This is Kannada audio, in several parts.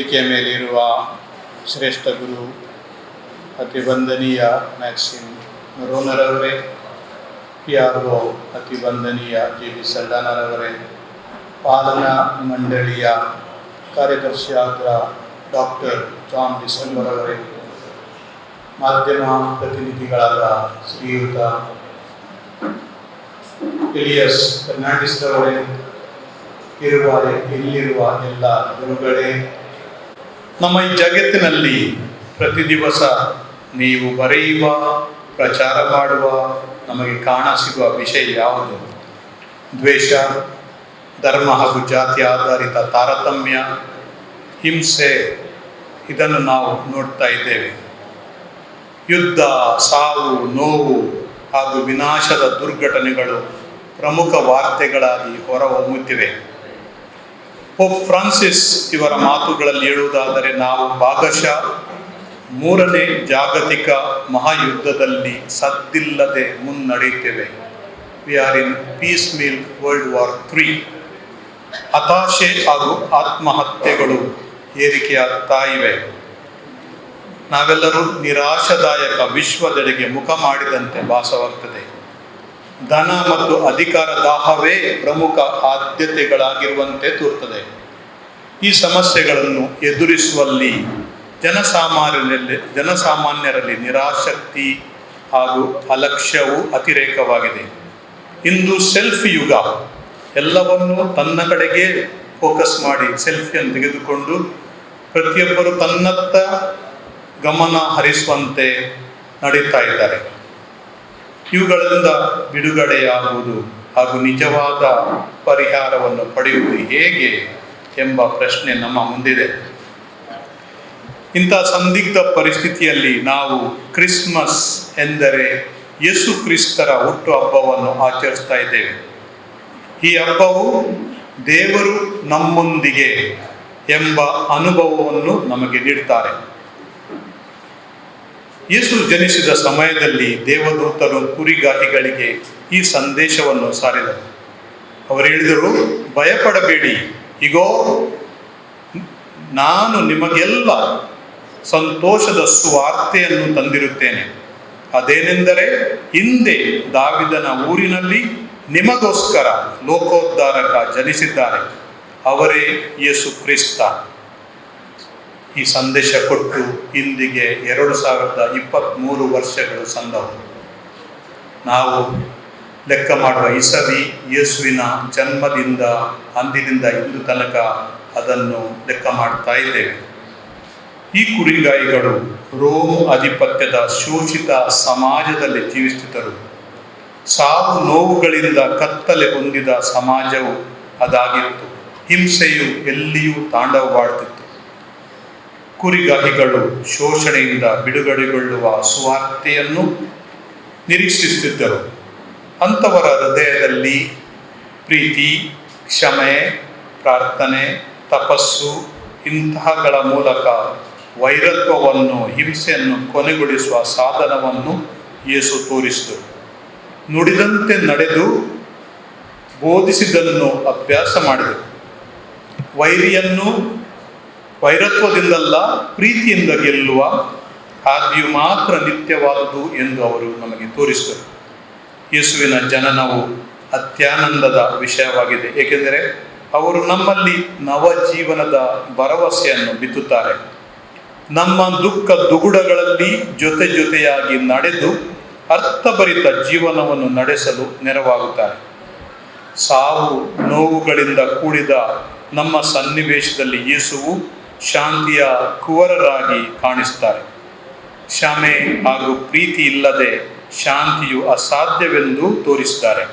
ವೇದಿಕೆಯ ಮೇಲಿರುವ ಶ್ರೇಷ್ಠ ಗುರು ಅತಿ ವಂದನೀಯ ಮ್ಯಾಕ್ಸಿಮ್ ರೋನರವರೇ ಪಿ ಆರ್ ಒ ಅತಿ ವಂದನೀಯ ಜಿ ಬಿ ಸಲ್ಲಾನರವರೇ, ಪಾಲನಾ ಮಂಡಳಿಯ ಕಾರ್ಯದರ್ಶಿಯಾದ ಡಾಕ್ಟರ್ ಜಾನ್ ಡಿಸೆಂಬರ್ ಅವರೇ ಮಾಧ್ಯಮ ಪ್ರತಿನಿಧಿಗಳಾದ ಶ್ರೀಯುತ ಎಲಿಯಸ್ ಫರ್ನಾಂಡಿಸ್ ಅವರೇ ಇರುವ ಇಲ್ಲಿರುವ ಎಲ್ಲ ಗುರುಗಳೇ ನಮ್ಮ ಈ ಜಗತ್ತಿನಲ್ಲಿ ಪ್ರತಿ ದಿವಸ ನೀವು ಬರೆಯುವ, ಪ್ರಚಾರ ಮಾಡುವ, ನಮಗೆ ಕಾಣಸಿಗುವ ವಿಷಯ ಯಾವುದು? ದ್ವೇಷ, ಧರ್ಮ ಹಾಗೂ ಜಾತಿ ಆಧಾರಿತ ತಾರತಮ್ಯ, ಹಿಂಸೆ, ಇದನ್ನು ನಾವು ನೋಡ್ತಾ ಇದ್ದೇವೆ. ಯುದ್ಧ, ಸಾವು, ನೋವು ಹಾಗೂ ವಿನಾಶದ ದುರ್ಘಟನೆಗಳು ಪ್ರಮುಖ ವಾರ್ತೆಗಳಾಗಿ ಹೊರಹೊಮ್ಮುತ್ತಿವೆ. ಪೋಪ್ ಫ್ರಾನ್ಸಿಸ್ ಇವರ ಮಾತುಗಳಲ್ಲಿ ಹೇಳುವುದಾದರೆ ನಾವು ಭಾಗಶಃ ಮೂರನೇ ಜಾಗತಿಕ ಮಹಾಯುದ್ಧದಲ್ಲಿ ಸದ್ದಿಲ್ಲದೆ ಮುನ್ನಡೆಯುತ್ತೇವೆ. We are in peace will world war three ಹತಾಶೆ ಹಾಗೂ ಆತ್ಮಹತ್ಯೆಗಳು ಏರಿಕೆಯಾಗ್ತಾ ಇವೆ. ನಾವೆಲ್ಲರೂ ನಿರಾಶಾದಾಯಕ ವಿಶ್ವದೆಡೆಗೆ ಮುಖ ಮಾಡಿದಂತೆ ಭಾಸವಾಗ್ತದೆ. ಧನ ಮತ್ತು ಅಧಿಕಾರ ದಾಹವೇ ಪ್ರಮುಖ ಆದ್ಯತೆಗಳಾಗಿರುವಂತೆ ತೋರ್ತದೆ. ಈ ಸಮಸ್ಯೆಗಳನ್ನು ಎದುರಿಸುವಲ್ಲಿ ಜನಸಾಮಾನ್ಯರಲ್ಲಿ ಜನಸಾಮಾನ್ಯರಲ್ಲಿ ನಿರಾಸಕ್ತಿ ಹಾಗೂ ಅಲಕ್ಷ್ಯವು ಅತಿರೇಕವಾಗಿದೆ. ಇಂದು ಸೆಲ್ಫ್ ಯುಗ. ಎಲ್ಲವನ್ನೂ ತನ್ನ ಕಡೆಗೆ ಫೋಕಸ್ ಮಾಡಿ ಸೆಲ್ಫಿಯನ್ನು ತೆಗೆದುಕೊಂಡು ಪ್ರತಿಯೊಬ್ಬರು ತನ್ನತ್ತ ಗಮನ ಹರಿಸುವಂತೆ ನಡೀತಾ ಇದ್ದಾರೆ. ಇವುಗಳಿಂದ ಬಿಡುಗಡೆಯಾಗುವುದು ಹಾಗೂ ನಿಜವಾದ ಪರಿಹಾರವನ್ನು ಪಡೆಯುವುದು ಹೇಗೆ ಎಂಬ ಪ್ರಶ್ನೆ ನಮ್ಮ ಮುಂದಿದೆ. ಇಂಥ ಸಂದಿಗ್ಧ ಪರಿಸ್ಥಿತಿಯಲ್ಲಿ ನಾವು ಕ್ರಿಸ್ಮಸ್ ಎಂದರೆ ಯೇಸು ಕ್ರಿಸ್ತರ ಹುಟ್ಟು ಹಬ್ಬವನ್ನು ಆಚರಿಸ್ತಾ ಇದ್ದೇವೆ. ಈ ಹಬ್ಬವು ದೇವರು ನಮ್ಮೊಂದಿಗೆ ಎಂಬ ಅನುಭವವನ್ನು ನಮಗೆ ನೀಡ್ತಾರೆ. ಯೇಸು ಜನಿಸಿದ ಸಮಯದಲ್ಲಿ ದೇವದೂತರು ಕುರಿಗಾಹಿಗಳಿಗೆ ಈ ಸಂದೇಶವನ್ನು ಸಾರಿದರು. ಅವರು ಹೇಳಿದರು, ಭಯಪಡಬೇಡಿ. ಇಗೋ, ನಾನು ನಿಮಗೆಲ್ಲ ಸಂತೋಷದ ಸುವಾರ್ತೆಯನ್ನು ತಂದಿರುತ್ತೇನೆ. ಅದೇನೆಂದರೆ, ಹಿಂದೆ ದಾವಿದನ ಊರಿನಲ್ಲಿ ನಿಮಗೋಸ್ಕರ ಲೋಕೋದ್ಧಾರಕ ಜನಿಸಿದ್ದಾರೆ. ಅವರೇ ಯೇಸು ಕ್ರಿಸ್ತ. ಈ ಸಂದೇಶ ಕೊಟ್ಟು ಇಂದಿಗೆ ಎರಡು ಸಾವಿರದ ಇಪ್ಪತ್ತ್ಮೂರು ವರ್ಷಗಳು ಸಂದವು. ನಾವು ಲೆಕ್ಕ ಮಾಡುವ ಇಸವಿ ಯೇಸುವಿನ ಜನ್ಮದಿಂದ ಅಂದಿನಿಂದ ಇಂದು ತನಕ ಅದನ್ನು ಲೆಕ್ಕ ಮಾಡ್ತಾ ಇದ್ದೇವೆ. ಈ ಕುರಿಗಾಯಿಗಳು ರೋಮ್ ಆಧಿಪತ್ಯದ ಶೋಷಿತ ಸಮಾಜದಲ್ಲಿ ಜೀವಿಸುತ್ತಿದ್ದರು. ಸಾವು ನೋವುಗಳಿಂದ ಕತ್ತಲೆ ಹೊಂದಿದ ಸಮಾಜವು ಅದಾಗಿತ್ತು. ಹಿಂಸೆಯು ಎಲ್ಲಿಯೂ ತಾಂಡವವಾಡ್ತಿತ್ತು ಕುರಿಗಾಹಿಗಳು ಶೋಷಣೆಯಿಂದ ಬಿಡುಗಡೆಗೊಳ್ಳುವ ಸುವಾರ್ತೆಯನ್ನು ನಿರೀಕ್ಷಿಸುತ್ತಿದ್ದರು. ಅಂಥವರ ಹೃದಯದಲ್ಲಿ ಪ್ರೀತಿ, ಕ್ಷಮೆ, ಪ್ರಾರ್ಥನೆ, ತಪಸ್ಸು ಇಂತಹಗಳ ಮೂಲಕ ವೈರತ್ವವನ್ನು, ಹಿಂಸೆಯನ್ನು ಕೊನೆಗೊಳಿಸುವ ಸಾಧನವನ್ನು ಯೇಸು ತೋರಿಸಿದರು. ನುಡಿದಂತೆ ನಡೆದು ಬೋಧಿಸಿದ್ದನ್ನು ಅಭ್ಯಾಸ ಮಾಡಿದರು. ವೈರಿಯನ್ನು ವೈರತ್ವದಿಂದಲ್ಲ, ಪ್ರೀತಿಯಿಂದ ಗೆಲ್ಲುವ ಹಾದಿಯು ಮಾತ್ರ ನಿತ್ಯವಾದುದು ಎಂದು ಅವರು ನಮಗೆ ತೋರಿಸಿದರು. ಯೇಸುವಿನ ಜನನವು ಅತ್ಯಾನಂದದ ವಿಷಯವಾಗಿದೆ. ಏಕೆಂದರೆ ಅವರು ನಮ್ಮಲ್ಲಿ ನವಜೀವನದ ಭರವಸೆಯನ್ನು ಬಿತ್ತುತ್ತಾರೆ. ನಮ್ಮ ದುಃಖ ದುಗುಡಗಳಲ್ಲಿ ಜೊತೆ ಜೊತೆಯಾಗಿ ನಡೆದು ಅರ್ಥಭರಿತ ಜೀವನವನ್ನು ನಡೆಸಲು ನೆರವಾಗುತ್ತಾರೆ. ಸಾವು ನೋವುಗಳಿಂದ ಕೂಡಿದ ನಮ್ಮ ಸನ್ನಿವೇಶದಲ್ಲಿ ಯೇಸುವು ಶಾಂತಿಯ ಕುವರರಾಗಿ ಕಾಣಿಸ್ತಾರೆ. ಕ್ಷಮೆ ಹಾಗೂ ಪ್ರೀತಿ ಇಲ್ಲದೆ ಶಾಂತಿಯು ಅಸಾಧ್ಯವೆಂದು ತೋರಿಸುತ್ತಾರೆ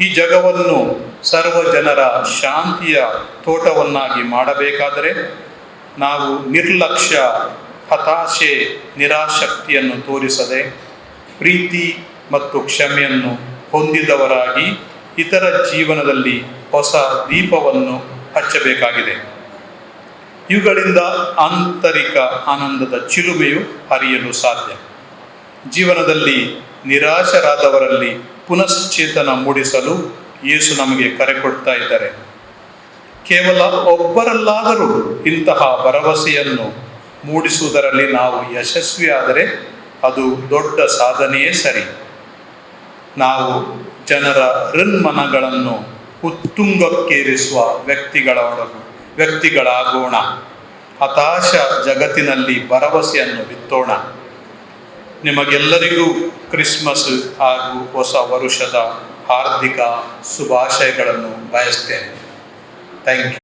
ಈ ಜಗವನ್ನು ಸರ್ವ ಜನರ ಶಾಂತಿಯ ತೋಟವನ್ನಾಗಿ ಮಾಡಬೇಕಾದರೆ ನಾವು ನಿರ್ಲಕ್ಷ್ಯ, ಹತಾಶೆ, ನಿರಾಶಕ್ತಿಯನ್ನು ತೋರಿಸದೆ ಪ್ರೀತಿ ಮತ್ತು ಕ್ಷಮೆಯನ್ನು ಹೊಂದಿದವರಾಗಿ ಇತರ ಜೀವನದಲ್ಲಿ ಹೊಸ ದೀಪವನ್ನು ಹಚ್ಚಬೇಕಾಗಿದೆ. ಇವುಗಳಿಂದ ಆಂತರಿಕ ಆನಂದದ ಚಿಲುಮೆಯು ಹರಿಯಲು ಸಾಧ್ಯ. ಜೀವನದಲ್ಲಿ ನಿರಾಶರಾದವರಲ್ಲಿ ಪುನಶ್ಚೇತನ ಮೂಡಿಸಲು ಯೇಸು ನಮಗೆ ಕರೆ ಕೊಡ್ತಾ ಇದ್ದಾರೆ. ಕೇವಲ ಒಬ್ಬರಲ್ಲಾದರೂ ಇಂತಹ ಭರವಸೆಯನ್ನು ಮೂಡಿಸುವುದರಲ್ಲಿ ನಾವು ಯಶಸ್ವಿಯಾದರೆ ಅದು ದೊಡ್ಡ ಸಾಧನೆಯೇ ಸರಿ. ನಾವು ಜನರ ಹೃನ್ಮನಗಳನ್ನು ಉತ್ತುಂಗಕ್ಕೇರಿಸುವ ವ್ಯಕ್ತಿಗಳೊಳಗು ವ್ಯಕ್ತಿಗಳಾಗೋಣ. ಹತಾಶ ಜಗತ್ತಿನಲ್ಲಿ ಭರವಸೆಯನ್ನು ಬಿತ್ತೋಣ. ನಿಮಗೆಲ್ಲರಿಗೂ ಕ್ರಿಸ್ಮಸ್ ಹಾಗೂ ಹೊಸ ವರುಷದ ಹಾರ್ದಿಕ ಶುಭಾಶಯಗಳನ್ನು ಬಯಸ್ತೇನೆ. Thank you.